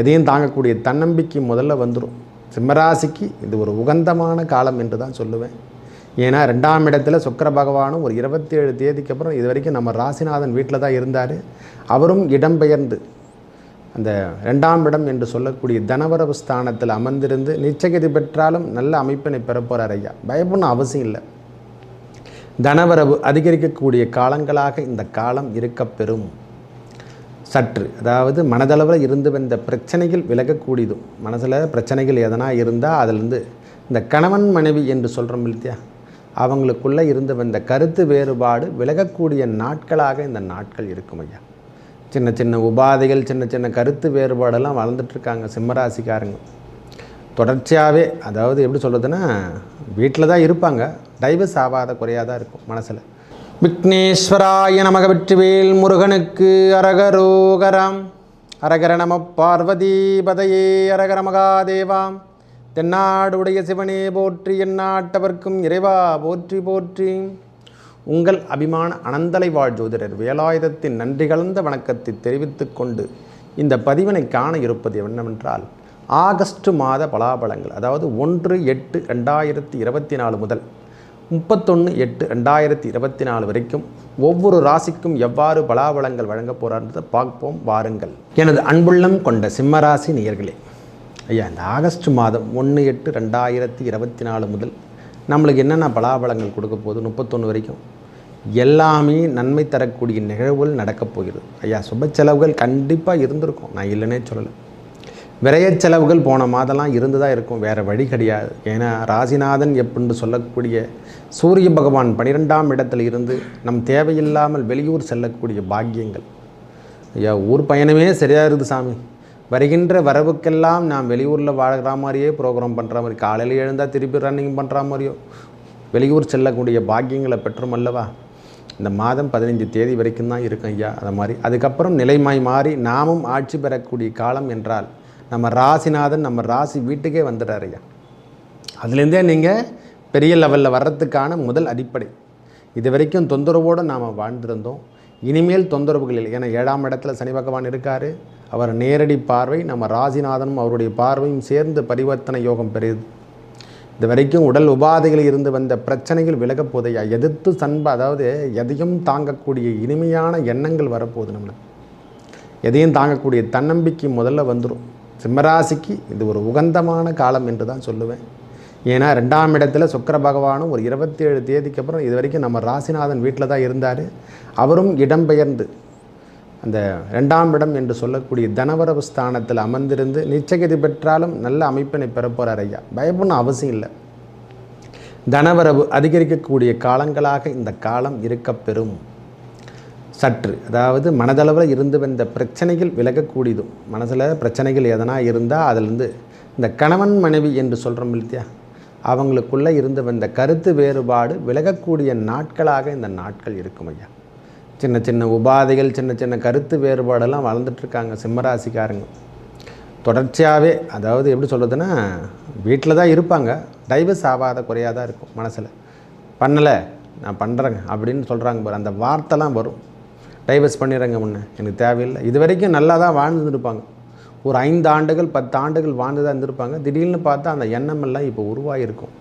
எதையும் தாங்கக்கூடிய தன்னம்பிக்கை முதல்ல வந்துடும் சிம்மராசிக்கு இது ஒரு உகந்தமான காலம் என்று தான் சொல்லுவேன். ஏன்னா ரெண்டாம் இடத்துல சுக்கர பகவானும் ஒரு இருபத்தேழு தேதிக்கு அப்புறம் இது வரைக்கும் நம்ம ராசிநாதன் வீட்டில் தான் இருந்தார். அவரும் இடம்பெயர்ந்து அந்த ரெண்டாம் இடம் என்று சொல்லக்கூடிய தனவரவு ஸ்தானத்தில் அமர்ந்திருந்து நிச்சயகதி பெற்றாலும் நல்ல அமைப்பினை பெறப்போகிறார் ஐயா. பயப்படணும் அவசியம் இல்லை. தனவரவு அதிகரிக்கக்கூடிய காலங்களாக இந்த காலம் இருக்கப்பெறும். சற்று அதாவது மனதளவில் இருந்து வந்த பிரச்சனைகள் விலகக்கூடியதும். மனசில் பிரச்சனைகள் எதனா இருந்தால் அதிலிருந்து இந்த கணவன் மனைவி என்று சொல்கிறோம் இல்லையா? அவங்களுக்குள்ளே இருந்து வந்த கருத்து வேறுபாடு விலகக்கூடிய நாட்களாக இந்த நாட்கள் இருக்கும் ஐயா. சின்ன சின்ன உபாதைகள் சின்ன சின்ன கருத்து வேறுபாடெல்லாம் வளர்ந்துட்டுருக்காங்க சிம்மராசிக்காரங்க. தொடர்ச்சியாகவே அதாவது எப்படி சொல்கிறதுன்னா வீட்டில் தான் இருப்பாங்க. டைவர்ஸ் ஆகாத குறையாக தான் இருக்கும் மனசில். விக்னேஸ்வராய நமக வெற்றிவேல் முருகனுக்கு அரகரோகரம். அரகர நம பார்வதி பதையே அரகர மகாதேவாம். தென்னாடுடைய சிவனே போற்றி எந்நாட்டவர்க்கும் இறைவா போற்றி போற்றி. உங்கள் அபிமான அனந்தலை வாழ் ஜோதிடர் வேலாயுதத்தின் நன்றி கலந்த வணக்கத்தை தெரிவித்துக் கொண்டு இந்த பதிவினை காண இருப்பது என்னவென்றால் ஆகஸ்ட் மாத பலாபலங்கள் அதாவது ஒன்று எட்டு ரெண்டாயிரத்தி இருபத்தி நாலு முதல் முப்பத்தொன்று எட்டு ரெண்டாயிரத்தி இருபத்தி நாலு வரைக்கும் ஒவ்வொரு ராசிக்கும் எவ்வாறு பலாபலங்கள் வழங்கப் போகிறான்றதை பார்ப்போம் வாருங்கள். எனது அன்புள்ளம் கொண்ட சிம்மராசி நேயர்களே ஐயா இந்த ஆகஸ்ட் மாதம் ஒன்று எட்டு ரெண்டாயிரத்தி இருபத்தி நாலு முதல் நம்மளுக்கு என்னென்ன பலாபலங்கள் கொடுக்க போகுது முப்பத்தொன்று வரைக்கும்? எல்லாமே நன்மை தரக்கூடிய நிகழ்வுகள் நடக்கப் போகிறது. ஐயா சுப செலவுகள் கண்டிப்பாக இருந்திருக்கும். நான் இல்லைன்னே சொல்லலை. விரைய செலவுகள் போன மாதம்லாம் இருந்து தான் இருக்கும். வேறு வழி கிடையாது. ஏன்னா ராசிநாதன் எப்படின்னு சொல்லக்கூடிய சூரிய பகவான் பனிரெண்டாம் இடத்துல இருந்து நம் தேவையில்லாமல் வெளியூர் செல்லக்கூடிய பாக்கியங்கள். ஐயா ஊர் பயணமே சரியாக இருக்குது சாமி. வருகின்ற வரவுக்கெல்லாம் நாம் வெளியூரில் வாழ்கிற மாதிரியே ப்ரோக்ராம் பண்ணுற மாதிரி காலையில் எழுந்தால் திருப்பி ரன்னிங் பண்ணுற மாதிரியோ வெளியூர் செல்லக்கூடிய பாக்கியங்களை பெற்றோம் அல்லவா? இந்த மாதம் பதினைஞ்சு தேதி வரைக்கும் தான் இருக்கும் ஐயா அதை மாதிரி. அதுக்கப்புறம் நிலைமாய் மாறி நாமும் ஆட்சி பெறக்கூடிய காலம் என்றால் நம்ம ராசிநாதன் நம்ம ராசி வீட்டுக்கே வந்துடுறார் ஐயா. அதுலேருந்தே நீங்கள் பெரிய லெவலில் வர்றதுக்கான முதல் அடிப்படை. இது வரைக்கும் தொந்தரவோடு நாம் வாழ்ந்திருந்தோம். இனிமேல் தொந்தரவுகள் இல்லை. ஏன்னா ஏழாம் இடத்துல சனி பகவான் இருக்கார். அவர் நேரடி பார்வை நம்ம ராசிநாதனும் அவருடைய பார்வையும் சேர்ந்து பரிவர்த்தனை யோகம் பெறுது. இது வரைக்கும் உடல் உபாதைகளில் இருந்து வந்த பிரச்சனைகள் விலகப் போதையா எதிர்த்து சண்ப அதாவது எதையும் தாங்கக்கூடிய இனிமையான எண்ணங்கள் வரப்போகுது நம்மளுக்கு எதையும் தாங்கக்கூடிய தன்னம்பிக்கை முதல்ல வந்துடும் சிம்மராசிக்கு இது ஒரு உகந்தமான காலம் என்று தான் சொல்லுவேன். ஏன்னா ரெண்டாம் இடத்துல சுக்கிர பகவானும் ஒரு இருபத்தேழு தேதிக்கு அப்புறம் இது வரைக்கும் நம்ம ராசிநாதன் வீட்டில் தான் இருந்தார். அவரும் இடம்பெயர்ந்து அந்த ரெண்டாம் இடம் என்று சொல்லக்கூடிய தனவரவு ஸ்தானத்தில் அமர்ந்திருந்து நிச்சயகதி பெற்றாலும் நல்ல அமைப்பினை பெறப்போகிறார் ஐயா. பயப்படணும் அவசியம் இல்லை. தனவரவு அதிகரிக்கக்கூடிய காலங்களாக இந்த காலம் இருக்கப்பெறும் சற்று அதாவது மனதளவில் இருந்து வந்த பிரச்சனைகள் விலகக்கூடியதும் மனசில் பிரச்சனைகள் எதனா இருந்தால் அதிலிருந்து இந்த கணவன் மனைவி என்று சொல்கிறோம் இல்லையா? அவங்களுக்குள்ளே இருந்து வந்த கருத்து வேறுபாடு விலகக்கூடிய நாட்களாக இந்த நாட்கள் இருக்கும் ஐயா. சின்ன சின்ன உபாதைகள் சின்ன சின்ன கருத்து வேறுபாடெல்லாம் வளர்ந்துட்டுருக்காங்க சிம்மராசிக்காரங்க. தொடர்ச்சியாகவே அதாவது எப்படி சொல்கிறதுன்னா வீட்டில் தான் இருப்பாங்க. டைவர்ஸ் ஆகாத குறையாக தான் இருக்கும் மனசில். பண்ணலை நான் பண்ணுறேங்க அப்படின்னு சொல்கிறாங்க பாரு அந்த வார்த்தைலாம் வரும். டைவர்ஸ் பண்ணிடுறேங்க முன்ன. எனக்கு தேவையில்லை. இது வரைக்கும் நல்லா தான் வாழ்ந்துருப்பாங்க ஒரு ஐந்து ஆண்டுகள் பத்து ஆண்டுகள் வாழ்ந்து தான் இருந்திருப்பாங்க. திடீர்னு பார்த்தா அந்த எண்ணம் எல்லாம் இப்போ உருவாகிருக்கும்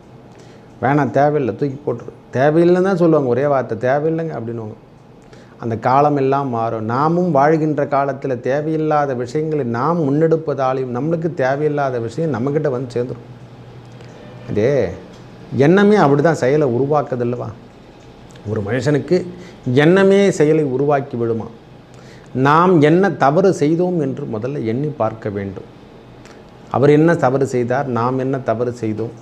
வேணாம் தேவையில்லை தூக்கி போட்டுரு. தேவையில்லைன்னு தான் சொல்லுவாங்க. ஒரே வார்த்தை தேவையில்லைங்க அப்படின்னுவாங்க. அந்த காலம் எல்லாம் மாறும். நாமும் வாழ்கின்ற காலத்தில் தேவையில்லாத விஷயங்களை நாம் முன்னெடுப்பதாலையும் நம்மளுக்கு தேவையில்லாத விஷயம் நம்மக்கிட்ட வந்து சேர்ந்துடும் அதே எண்ணமே அப்படி தான் செயலை உருவாக்குதில்லவா ஒரு மனுஷனுக்கு எண்ணமே செயலை உருவாக்கி விடுமா? நாம் என்ன தவறு செய்தோம் என்று முதல்ல எண்ணி பார்க்க வேண்டும். அவர் என்ன தவறு செய்தார்? நாம் என்ன தவறு செய்தோம்?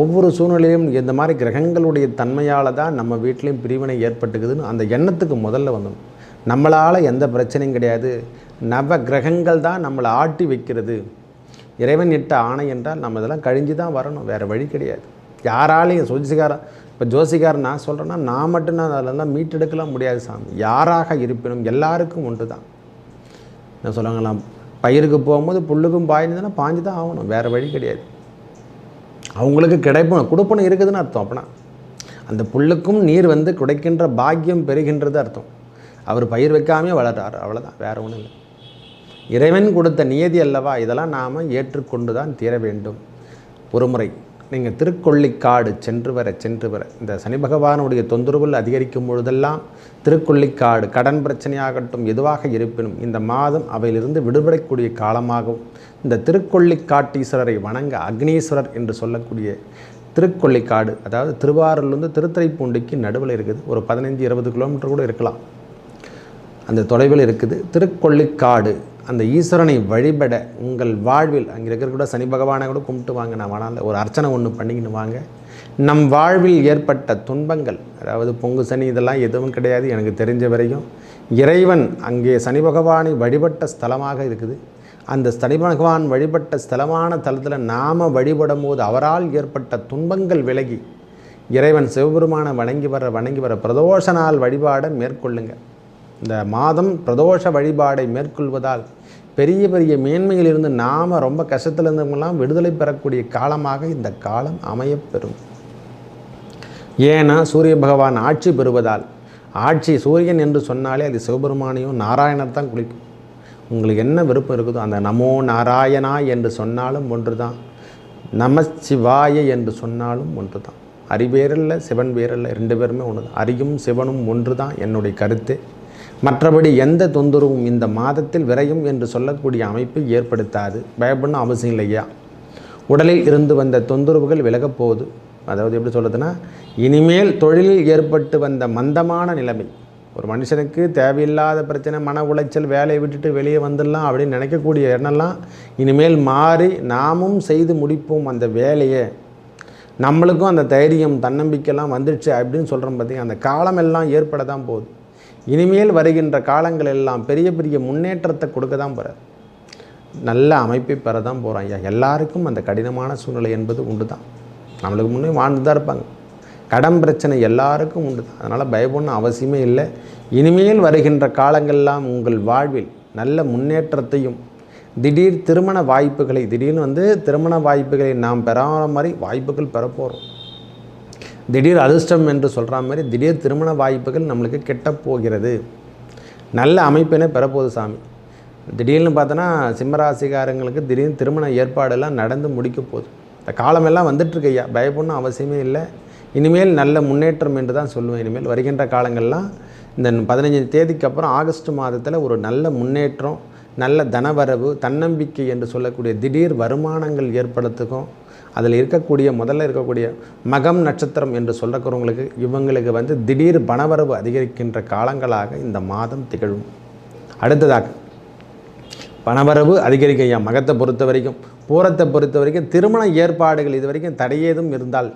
ஒவ்வொரு சூழ்நிலையும் இந்த மாதிரி கிரகங்களுடைய தன்மையால் தான் நம்ம வீட்லேயும் பிரிவினை ஏற்பட்டுக்குதுன்னு அந்த எண்ணத்துக்கு முதல்ல வந்துடும் நம்மளால் எந்த பிரச்சனையும் கிடையாது. நவ கிரகங்கள் தான் நம்மளை ஆட்டி வைக்கிறது. இறைவன் இட்ட ஆணை என்றால் நம்ம இதெல்லாம் கழிஞ்சு தான் வரணும். வேறு வழி கிடையாது. யாராலையும் ஜோசிகாரன் இப்போ ஜோசிகாரன் நான் சொல்கிறேன்னா நான் மட்டும் நான் அதெல்லாம் மீட்டெடுக்கலாம் முடியாது சாமி. யாராக இருப்பினும் எல்லாருக்கும் உண்டு தான். என்ன சொல்லுவாங்களாம் பயிருக்கு போகும்போது புல்லுக்கும் பாய்ந்ததுன்னா பாஞ்சு தான் ஆகணும். வேறு வழி கிடையாது. அவங்களுக்கு கிடைப்பணும் கொடுப்பணும் இருக்குதுன்னு அர்த்தம் அப்படின்னா அந்த புல்லுக்கும் நீர் வந்து கிடைக்கின்ற பாக்கியம் பெறுகின்றது அர்த்தம். அவர் பயிர் வைக்காமே வளர்றார். அவ்வளோதான் வேறு ஒன்றும் இல்லை. இறைவன் கொடுத்த நியதி அல்லவா? இதெல்லாம் நாம் ஏற்றுக்கொண்டு தான் தீர வேண்டும். ஒருமுறை நீங்கள் திருக்கொள்ளிக்காடு சென்று வர சென்று வர. இந்த சனி பகவானுடைய தொந்தரவுகள் அதிகரிக்கும் பொழுதெல்லாம் திருக்கொள்ளிக்காடு கடன் பிரச்சனையாகட்டும் எதுவாக இருப்பினும் இந்த மாதம் அவையிலிருந்து விடுபடக்கூடிய காலமாகவும் இந்த திருக்கொள்ளிக்காட்டீஸ்வரரை வணங்க அக்னீஸ்வரர் என்று சொல்லக்கூடிய திருக்கொள்ளிக்காடு அதாவது திருவாரூர்லேருந்து திருத்துறைப்பூண்டிக்கு நடுவில் இருக்குது. ஒரு பதினஞ்சு இருபது கிலோமீட்டர் கூட இருக்கலாம். அந்த தொலைவில் இருக்குது. திருக்கொள்ளிக்காடு. அந்த ஈஸ்வரனை வழிபட உங்கள் வாழ்வில் அங்கே இருக்கிற கூட சனி பகவானை கூட கும்பிட்டு வாங்க. நான் வேணாம் ஒரு அர்ச்சனை ஒன்று பண்ணிக்கின்னு வாங்க. நம் வாழ்வில் ஏற்பட்ட துன்பங்கள் அதாவது பொங்கு சனி இதெல்லாம் எதுவும் கிடையாது எனக்கு தெரிஞ்ச வரையும். இறைவன் அங்கே சனி பகவானை வழிபட்ட ஸ்தலமாக இருக்குது. அந்த சனி பகவான் வழிபட்ட ஸ்தலமான தலத்தில் நாம் வழிபடும் போது அவரால் ஏற்பட்ட துன்பங்கள் விலகி இறைவன் சிவபெருமானை வணங்கி வர வணங்கி வர பிரதோஷ நாள் வழிபாடை இந்த மாதம் பிரதோஷ வழிபாடை மேற்கொள்வதால் பெரிய பெரிய மேன்மையிலிருந்து நாம் ரொம்ப கஷ்டத்தில் இருந்தவங்களாம் விடுதலை பெறக்கூடிய காலமாக இந்த காலம் அமையப்பெறும். ஏன்னா சூரிய பகவான் ஆட்சி பெறுவதால் ஆட்சி சூரியன் என்று சொன்னாலே அது சிவபெருமானையும் நாராயணர் தான் குளிக்கும். உங்களுக்கு என்ன விருப்பம் இருக்குதோ அந்த நமோ நாராயணா என்று சொன்னாலும் ஒன்று தான் நம சிவாய என்று சொன்னாலும் ஒன்று தான் அறிவேரல்ல சிவன் வேரில் ரெண்டு பேருமே ஒன்று தான் அரியும் சிவனும் ஒன்று தான் என்னுடைய கருத்து. மற்றபடி எந்த தொந்தரவும் இந்த மாதத்தில் விரையும் என்று சொல்லக்கூடிய அமைப்பு ஏற்படுத்தாது. பயப்படணும் அவசியம் இல்லையா? உடலில் இருந்து வந்த தொந்தரவுகள் விலகப் போகுது. அதாவது எப்படி சொல்கிறதுனா இனிமேல் தொழிலில் ஏற்பட்டு வந்த மந்தமான நிலைமை. ஒரு மனுஷனுக்கு தேவையில்லாத பிரச்சனை மன உளைச்சல் வேலையை விட்டுட்டு வெளியே வந்துடலாம் அப்படின்னு நினைக்கக்கூடிய எண்ணெல்லாம் இனிமேல் மாறி நாமும் செய்து முடிப்போம் அந்த வேலையை. நம்மளுக்கும் அந்த தைரியம் தன்னம்பிக்கைலாம் வந்துடுச்சு அப்படின்னு சொல்கிறோம் பார்த்தீங்க அந்த காலமெல்லாம் ஏற்பட தான் போகுது. இனிமேல் வருகின்ற காலங்கள் எல்லாம் பெரிய பெரிய முன்னேற்றத்தை கொடுக்க தான் போகிறார் நல்ல அமைப்பை பெற தான் போகிறோம் ஐயா. எல்லாருக்கும் அந்த கடினமான சூழ்நிலை என்பது உண்டு தான். நம்மளுக்கு முன்னே வாழ்ந்து தான் இருப்பாங்க. கடன் பிரச்சனை எல்லாருக்கும் உண்டு தான். அதனால் பயப்படணும் அவசியமே இல்லை. இனிமேல் வருகின்ற காலங்கள்லாம் உங்கள் வாழ்வில் நல்ல முன்னேற்றத்தையும் திடீர் திருமண வாய்ப்புகளை திடீர்னு வந்து திருமண வாய்ப்புகளை நாம் பெறாத மாதிரி வாய்ப்புகள் பெறப்போகிறோம் திடீர் அதிர்ஷ்டம் என்று சொல்கிற மாதிரி திடீர் திருமண வாய்ப்புகள் நம்மளுக்கு கெட்ட போகிறது. நல்ல அமைப்பினை பெறப்போகுது சாமி. திடீர்னு பார்த்தோன்னா சிம்மராசிகாரங்களுக்கு திடீர்னு திருமண ஏற்பாடெல்லாம் நடந்து முடிக்க போகுது. இந்த காலமெல்லாம் வந்துட்டுருக்கு ஐயா. பயப்படணும் அவசியமே இல்லை. இனிமேல் நல்ல முன்னேற்றம் என்று தான் சொல்லுவேன். இனிமேல் வருகின்ற காலங்கள்லாம் இந்த பதினஞ்சு தேதிக்கு அப்புறம் ஆகஸ்ட் மாதத்தில் ஒரு நல்ல முன்னேற்றம் நல்ல தனவரவு தன்னம்பிக்கை என்று சொல்லக்கூடிய திடீர் வருமானங்கள் ஏற்படுத்துக்கும் அதில் இருக்கக்கூடிய முதல்ல இருக்கக்கூடிய மகம் நட்சத்திரம் என்று சொல்லக்கிறவங்களுக்கு இவங்களுக்கு வந்து திடீர் பணவரவு அதிகரிக்கின்ற காலங்களாக இந்த மாதம் திகழும். அடுத்ததாக பணவரவு அதிகரிக்கையா? மகத்தை பொறுத்த வரைக்கும் பூரத்தை பொறுத்த வரைக்கும் திருமண ஏற்பாடுகள் இது வரைக்கும் தடையேதும் இருந்தால்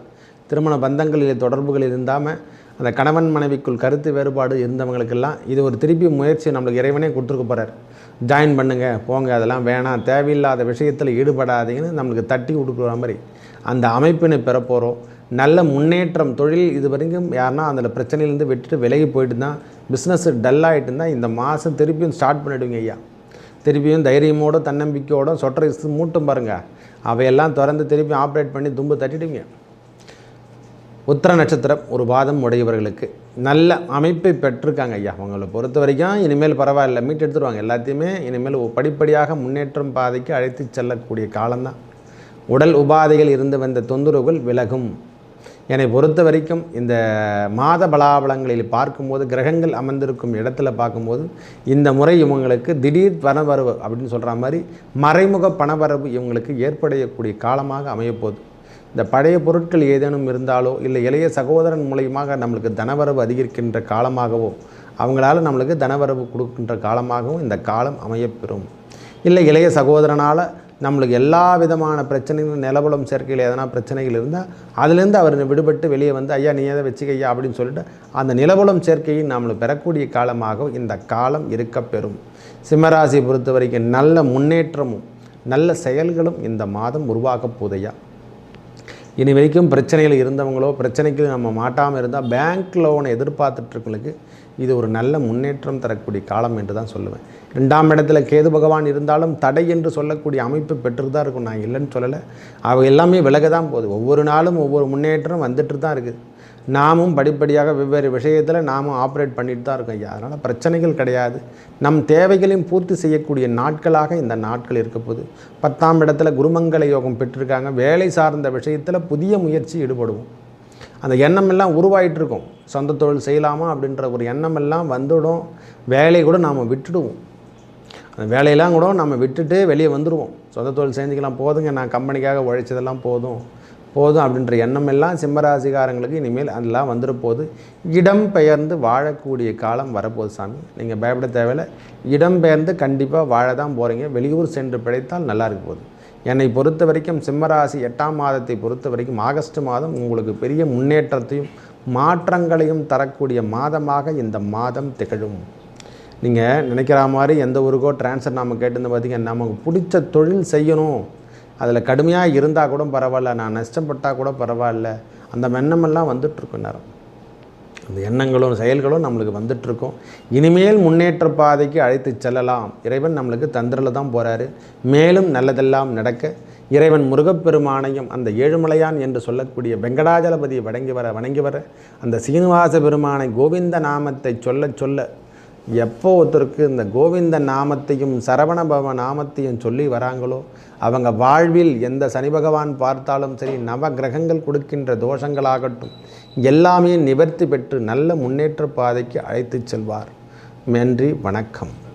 திருமண பந்தங்களில் தொடர்புகள் இருந்தாமல் அந்த கணவன் மனைவிக்குள் கருத்து வேறுபாடு இருந்தவங்களுக்கெல்லாம் இது ஒரு திருப்பி முயற்சி நம்மளுக்கு இறைவனே கொடுத்துருக்க போகிறார் ஜாயின் பண்ணுங்கள் போங்க அதெல்லாம் வேணாம். தேவையில்லாத விஷயத்தில் ஈடுபடாதீங்கன்னு நம்மளுக்கு தட்டி கொடுக்குற மாதிரி அந்த அமைப்பினை பெறப்போகிறோம் நல்ல முன்னேற்றம் தொழில் இது வரைக்கும் யாருன்னா அதில் பிரச்சனையிலேருந்து விட்டுட்டு விலகி போயிட்டு தான் பிஸ்னஸ் டல் ஆகிட்டு இருந்தால் இந்த மாதம் திருப்பியும் ஸ்டார்ட் பண்ணிவிடுவீங்க ஐயா. திருப்பியும் தைரியமோட தன்னம்பிக்கையோட சொட்டரை மூட்டும் பாருங்கள் அவையெல்லாம் திறந்து திருப்பி ஆப்ரேட் பண்ணி தும்பு தட்டிடுவீங்க. உத்திர நட்சத்திரம் ஒரு பாதம் உடையவர்களுக்கு. நல்ல அமைப்பை பெற்றிருக்காங்க ஐயா. அவங்களை பொறுத்த வரைக்கும் இனிமேல் பரவாயில்ல. மீட்டு எடுத்துருவாங்க. எல்லாத்தையுமே இனிமேல் படிப்படியாக முன்னேற்றம் பாதைக்கு அழைத்து செல்லக்கூடிய காலம்தான். உடல் உபாதைகள் இருந்து வந்த தொந்தரவுகள் விலகும். என்னை பொறுத்த வரைக்கும் இந்த மாத பலாபலங்களில் பார்க்கும்போது கிரகங்கள் அமர்ந்திருக்கும் இடத்துல பார்க்கும்போது இந்த முறை இவங்களுக்கு திடீர் பணவரவு அப்படின்னு சொல்கிற மாதிரி மறைமுக பணவரவு இவங்களுக்கு ஏற்படக்கூடிய காலமாக அமையப்போகுது. இந்த பழைய பொருட்கள் ஏதேனும் இருந்தாலோ இல்லை இளைய சகோதரன் மூலியமாக நம்மளுக்கு தனவரவு அதிகரிக்கின்ற காலமாகவோ அவங்களால நம்மளுக்கு தனவரவு கொடுக்கின்ற காலமாகவும் இந்த காலம் அமையப்பெறும். இல்லை இளைய சகோதரனால் நம்மளுக்கு எல்லா விதமான பிரச்சனைகளும் நிலவலம் சேர்க்கையில் எதனா பிரச்சனைகள் இருந்தால் அதுலேருந்து அவர் விடுபட்டு வெளியே வந்து ஐயா நீ எதை வச்சுக்கையா அப்படின்னு சொல்லிட்டு அந்த நிலவலம் சேர்க்கையை நம்மளுக்கு பெறக்கூடிய காலமாக இந்த காலம் இருக்கப்பெறும். சிம்மராசியை பொறுத்த வரைக்கும் நல்ல முன்னேற்றமும் நல்ல செயல்களும் இந்த மாதம் உருவாகப் போதையா? இனி வரைக்கும் பிரச்சனைகள் இருந்தவங்களோ பிரச்சனைக்கு நம்ம மாட்டாமல் இருந்தால் பேங்க் லோனை எதிர்பார்த்துட்ருக்கவங்களுக்கு இது ஒரு நல்ல முன்னேற்றம் தரக்கூடிய காலம் என்று தான் சொல்லுவேன். ரெண்டாம் இடத்துல கேது பகவான் இருந்தாலும் தடை என்று சொல்லக்கூடிய அமைப்பு பெற்று தான் இருக்கும் நான் இல்லைன்னு சொல்லலை. அவ எல்லாமே விலக தான் போகுது. ஒவ்வொரு நாளும் ஒவ்வொரு முன்னேற்றம் வந்துட்டு தான் இருக்குது நாமும் படிப்படியாக வெவ்வேறு விஷயத்தில் நாமும் ஆப்ரேட் பண்ணிட்டு தான் இருக்கோம் ஐயா. அதனால் பிரச்சனைகள் கிடையாது. நம் தேவைகளையும் பூர்த்தி செய்யக்கூடிய நாட்களாக இந்த நாட்கள் இருக்க போது பத்தாம் இடத்துல குருமங்கல யோகம் பெற்றிருக்காங்க. வேலை சார்ந்த விஷயத்தில் புதிய முயற்சி ஈடுபடுவோம். அந்த எண்ணம் எல்லாம் உருவாயிட்டு இருக்கும். சொந்த தொழில் செய்யலாமா அப்படின்ற ஒரு எண்ணம் எல்லாம் வந்துடும். வேலையை கூட நாம் விட்டுடுவோம். அந்த வேலையெல்லாம் கூட நம்ம விட்டுட்டு வெளியே வந்துடுவோம் சொந்த தொழில் செஞ்சுக்கலாம் போதுங்க. நான் கம்பெனிக்காக உழைச்சதெல்லாம் போதும். போதும் அப்படின்ற எண்ணம் எல்லாம் சிம்மராசிகாரங்களுக்கு இனிமேல் அதெல்லாம் வந்துட போது இடம் பெயர்ந்து வாழக்கூடிய காலம் வரப்போகுது சாமி. நீங்கள் பயப்பட தேவையில்லை. இடம் பெயர்ந்து கண்டிப்பாக வாழ தான் போகிறீங்க வெளியூர் சென்று பிழைத்தால் நல்லா இருக்க போகுது. என்னை பொறுத்த வரைக்கும் சிம்மராசி எட்டாம் மாதத்தை பொறுத்த வரைக்கும் ஆகஸ்ட் மாதம் உங்களுக்கு பெரிய முன்னேற்றத்தையும் மாற்றங்களையும் தரக்கூடிய மாதமாக இந்த மாதம் திகழும். நீங்கள் நினைக்கிற மாதிரி எந்த ஊருக்கோ ட்ரான்ஸ்ஃபர் நாம் கேட்டிருந்து பார்த்தீங்கன்னா நமக்கு பிடிச்ச தொழில் செய்யணும். அதில் கடுமையாக இருந்தால் கூட பரவாயில்ல நான் நஷ்டப்பட்டால் கூட பரவாயில்ல. அந்த எண்ணமெல்லாம் வந்துட்டுருக்கும் நேரம். அந்த எண்ணங்களும் செயல்களும் நம்மளுக்கு வந்துட்டுருக்கும். இனிமேல் முன்னேற்ற பாதைக்கு அழைத்து செல்லலாம். இறைவன் நம்மளுக்கு தந்திரில் தான் போகிறாரு மேலும் நல்லதெல்லாம் நடக்க இறைவன் முருகப்பெருமானையும் அந்த ஏழுமலையான் என்று சொல்லக்கூடிய வெங்கடாஜலபதியை வணங்கி வர வணங்கி வர அந்த சீனிவாச பெருமானை கோவிந்த நாமத்தை சொல்ல சொல்ல எப்போ ஒருத்தருக்கு இந்த கோவிந்த நாமத்தையும் சரவணபவ நாமத்தையும் சொல்லி வராங்களோ அவங்க வாழ்வில் எந்த சனி பகவான் பார்த்தாலும் சரி நவ கிரகங்கள் கொடுக்கின்ற தோஷங்களாகட்டும் எல்லாமே நிவர்த்தி பெற்று நல்ல முன்னேற்ற பாதைக்கு அழைத்துச் செல்வார். நன்றி வணக்கம்.